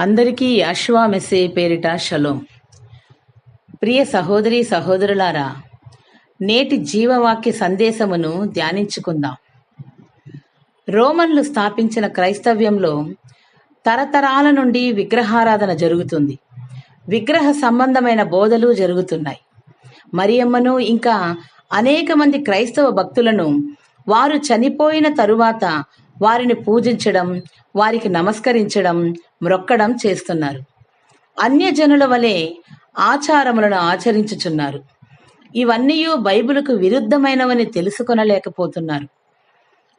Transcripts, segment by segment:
అందరికీ అశ్వా మెస్సే పేరిట షలోం. ప్రియ సహోదరి సహోదరులారా నేటి జీవవాక్య సందేశమును ధ్యానించుకుందాం. రోమన్లు స్థాపించిన క్రైస్తవ్యంలో తరతరాల నుండి విగ్రహారాధన జరుగుతుంది. విగ్రహ సంబంధమైన బోధలు జరుగుతున్నాయి. మరియమ్మను ఇంకా అనేక మంది క్రైస్తవ భక్తులను వారు చనిపోయిన తరువాత వారిని పూజించడం వారికి నమస్కరించడం మ్రొక్కడం చేస్తున్నారు. అన్యజనుల వలె ఆచారములను ఆచరించుచున్నారు. ఇవన్నీ బైబిలుకు విరుద్ధమైనవని తెలుసుకొనలేకపోతున్నారు.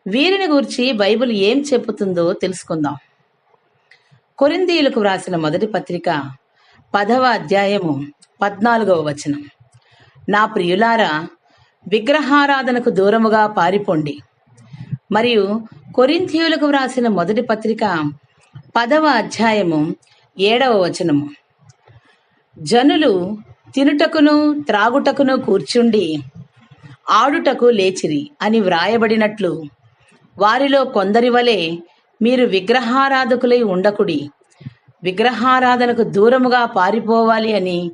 వీరిని గురించి బైబిల్ ఏం చెబుతుందో తెలుసుకుందాం. కొరిందీయులకు వ్రాసిన మొదటి పత్రిక పదవ అధ్యాయము పద్నాలుగవ వచనం. నా ప్రియులారా విగ్రహారాధనకు దూరముగా పారిపోండి. మరియు కొరింథీయులకు వ్రాసిన మొదటి పత్రిక పదవ అధ్యాయము ఏడవ వచనము. జనులు తినుటకును త్రాగుటకును కూర్చుండి ఆడుటకు లేచిరి అని వ్రాయబడినట్లు వారిలో కొందరి వలె మీరు విగ్రహారాధకులై ఉండకుడి. విగ్రహారాధనకు దూరముగా పారిపోవాలి అని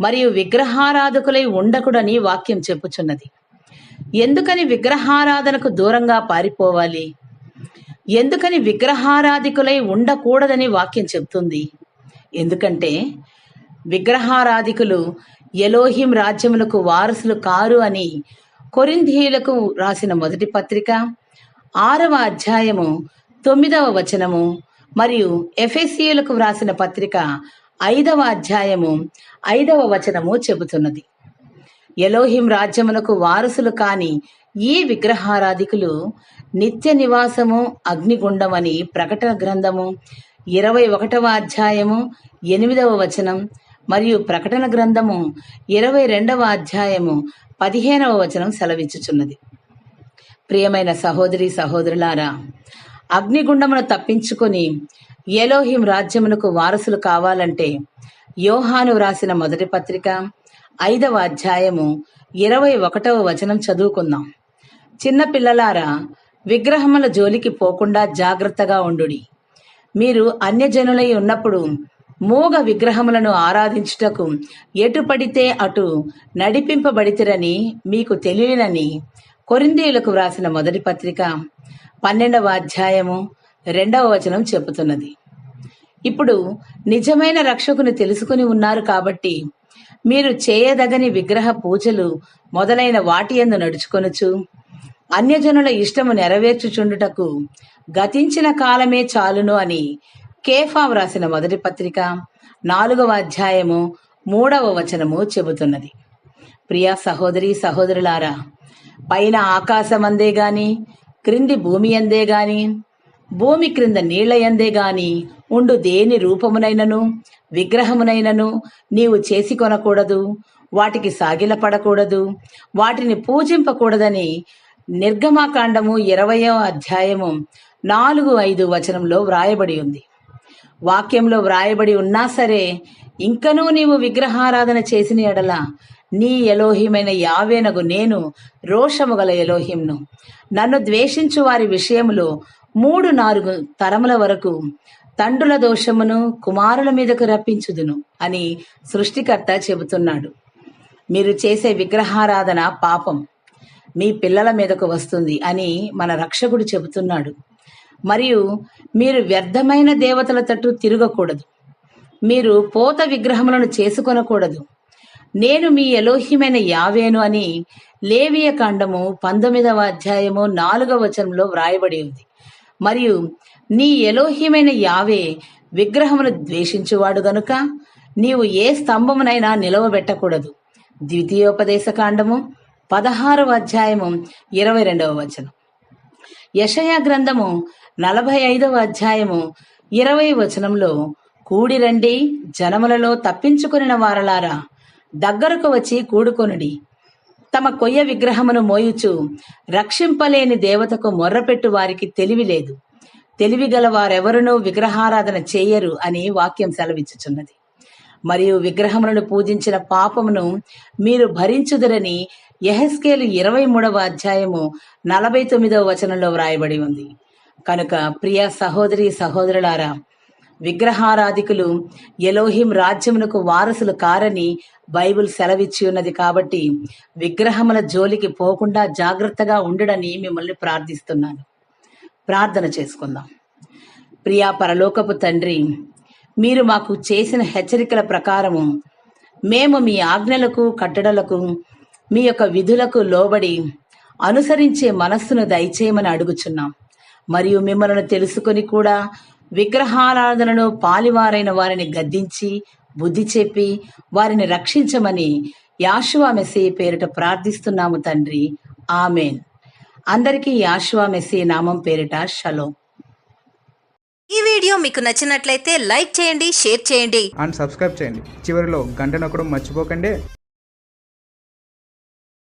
మరియు విగ్రహారాధకులై ఉండకుడని వాక్యం చెప్పుచున్నది. ఎందుకని విగ్రహారాధనకు దూరంగా పారిపోవాలి? ఎందుకని విగ్రహారాధికులై ఉండకూడదని వాక్యం చెప్తుంది? ఎందుకంటే విగ్రహారాధికులు ఎలోహిం రాజ్యములకు వారసులు కారు అని కొరింధీయులకు రాసిన మొదటి పత్రిక ఆరవ అధ్యాయము తొమ్మిదవ వచనము మరియు ఎఫ్ఎస్సీలకు వ్రాసిన పత్రిక ఐదవ అధ్యాయము ఐదవ వచనము చెబుతున్నది. ఎలోహిం రాజ్యమునకు వారసులు కాని ఈ విగ్రహారాధికులు నిత్య నివాసము అగ్నిగుండమని ప్రకటన గ్రంథము ఇరవై ఒకటవ అధ్యాయము ఎనిమిదవ వచనం మరియు ప్రకటన గ్రంథము ఇరవై రెండవ అధ్యాయము పదిహేనవ వచనం సెలవిచ్చుచున్నది. ప్రియమైన సహోదరి సహోదరులారా అగ్నిగుండమును తప్పించుకొని ఎలోహిం రాజ్యమునకు వారసులు కావాలంటే యోహాను వ్రాసిన మొదటి పత్రిక ఐదవ అధ్యాయము ఇరవై ఒకటవ వచనం చదువుకుందాం. చిన్న పిల్లలారా విగ్రహముల జోలికి పోకుండా జాగ్రత్తగా ఉండుడి. మీరు అన్యజనులై ఉన్నప్పుడు మూగ విగ్రహములను ఆరాధించుటకు ఎటు పడితే అటు నడిపింపబడితిరని మీకు తెలియనని కొరిందీయులకు వ్రాసిన మొదటి పత్రిక పన్నెండవ అధ్యాయము రెండవ వచనం చెబుతున్నది. ఇప్పుడు నిజమైన రక్షకుని తెలుసుకుని ఉన్నారు కాబట్టి మీరు చేయదగని విగ్రహ పూజలు మొదలైన వాటి ఎందు నడుచుకొనుచు అన్యజనుల ఇష్టము నెరవేర్చుచుండుటకు గతించిన కాలమే చాలును అని కేఫా వ్రాసిన మొదటి పత్రిక నాలుగవ అధ్యాయము మూడవ వచనము చెబుతున్నది. ప్రియా సహోదరి సహోదరులారా పైన ఆకాశమందే గాని క్రింది భూమి అందే గాని భూమి క్రింద నీళ్ళయందే గాని ఉండు దేని రూపమునైనను విగ్రహమునైనను నీవు చేసి కొనకూడదు వాటికి సాగిలపడకూడదు వాటిని పూజింపకూడదని నిర్గమాకాండము ఇరవయో అధ్యాయము నాలుగు ఐదు వచనంలో వ్రాయబడి ఉంది. వాక్యంలో వ్రాయబడి ఉన్నా సరే ఇంకనూ నీవు విగ్రహారాధన చేసిన ఎడల నీ ఎలోహిమైన యావేనగు నేను రోషము గల ఎలోహింను నన్ను ద్వేషించు వారి విషయములో మూడు నాలుగు తరముల వరకు తండ్రుల దోషమును కుమారుల మీదకు రప్పించుదును అని సృష్టికర్త చెబుతున్నాడు. మీరు చేసే విగ్రహారాధన పాపం. మీ పిల్లల మీదకు వస్తుంది అని మన రక్షకుడు చెబుతున్నాడు. మరియు మీరు వ్యర్థమైన దేవతల తట్టు తిరగకూడదు. మీరు పోత విగ్రహములను చేసుకొనకూడదు. నేను మీ ఎలోహిమైన యావేను అని లేవియ కాండము పంతొమ్మిదవ అధ్యాయము నాలుగవ వచనంలో వ్రాయబడి ఉంది. మరియు నీ ఎలోహిమైన యావే విగ్రహమును ద్వేషించువాడు గనుక నీవు ఏ స్తంభమునైనా నిలవబెట్టకూడదు. ద్వితీయోపదేశ కాండము పదహారవ అధ్యాయము ఇరవై రెండవ వచనం. యషయా గ్రంథము నలభై ఐదవ అధ్యాయము ఇరవై వచనంలో కూడిరండి జనములలో తప్పించుకుని వారలారా దగ్గరకు వచ్చి కూడుకొనుడి. తమ కొయ్య విగ్రహమును మోయుచు రక్షింపలేని దేవతకు మొర్రపెట్టు వారికి తెలివి లేదు. తెలివి గల వారెవరునూ విగ్రహారాధన చేయరు అని వాక్యం సెలవిచ్చుచున్నది. మరియు విగ్రహములను పూజించిన పాపమును మీరు భరించుదరని ఎహెస్కేలు ఇరవై మూడవ అధ్యాయము నలభై తొమ్మిదవ వచనంలో వ్రాయబడి ఉంది. కనుక ప్రియ సహోదరి సహోదరులారా విగ్రహారాధికులు ఎలోహిం రాజ్యమునకు వారసులు కారని బైబిల్ సెలవిచ్చి ఉన్నది కాబట్టి విగ్రహముల జోలికి పోకుండా జాగ్రత్తగా ఉండడని మిమ్మల్ని ప్రార్థిస్తున్నాను. ప్రార్థన చేసుకుందాం. ప్రియా పరలోకపు తండ్రి మీరు మాకు చేసిన హెచ్చరికల ప్రకారము మేము మీ ఆజ్ఞలకు కట్టడలకు మీ యొక్క విధులకు లోబడి అనుసరించే మనస్సును దయచేయమని అడుగుచున్నాం. మరియు మిమ్మల్ని తెలుసుకొని కూడా విగ్రహారాధనలో పాలివారైన వారిని గద్దించి బుద్ధి చెప్పి వారిని రక్షించమని యాశువా మెస్సీ పేరిట ప్రార్థిస్తున్నాము తండ్రి. ఆమెన్. అందరికీ యాశువా మెస్సీ నామం పేరిట షలో. ఈ వీడియో మీకు నచ్చినట్లయితే లైక్ చేయండి షేర్ చేయండి. అండ్ సబ్స్క్రైబ్ చేయండి. చివరిలో గంట నొక్కడం మర్చిపోకండి.